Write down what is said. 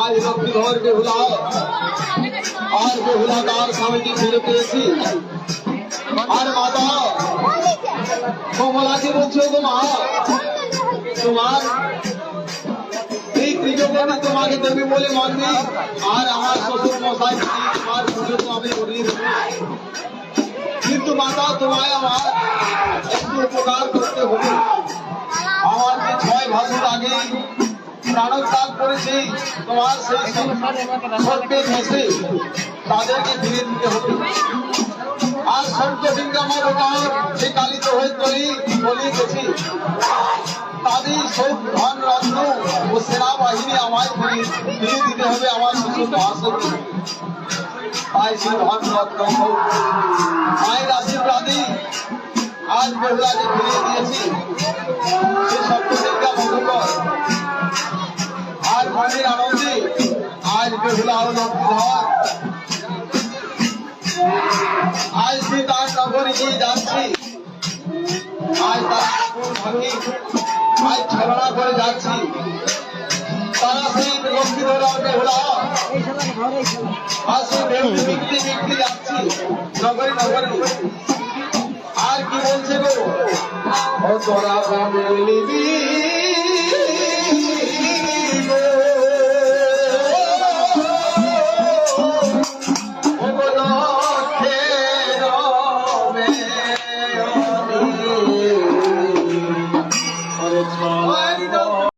আজ লক্ষ্মীধর বেহুলা আর বেহুলা তার স্বামীকে ফিরে পেয়েছি আর মাতা কমলাকে বলছো গো মা তোমার এই ত্রিজগণে তোমাকে দেবী বলে মানবি আর আমার শ্বশুর মশাই তোমার পুজো তো আমি করিয়ে দেবো কিন্তু মাতা তোমায় আমার করেছি তোমার সেই সত্যে ভেসে তাদেরকে ফিরে দিতে হবে। আর সত্য সিংহামার ওপর সে কালিত হয়ে তলি বলিয়েছি তাদের সব ধন, রত্ন ও সেনাবাহিনী আমায় ফিরিয়ে দিতে হবে আমার শ্বশুর মহাশয়কে। তাই সেই ধন, রত্ন মায়ের আশীর্বাদী আজ বেহুলাকে ফিরিয়ে আজ বেহুলা ও লক্ষ্মীধর আজ সে তার নগরে গিয়ে যাচ্ছি, আজ তার ভাঙি, আজ ছড়া করে যাচ্ছি। তারা সেই লক্ষ্মীধর আর বেহুলা আর সে বেহুলি বিকতে বিকতে যাচ্ছি কি বলছে গো? তোরা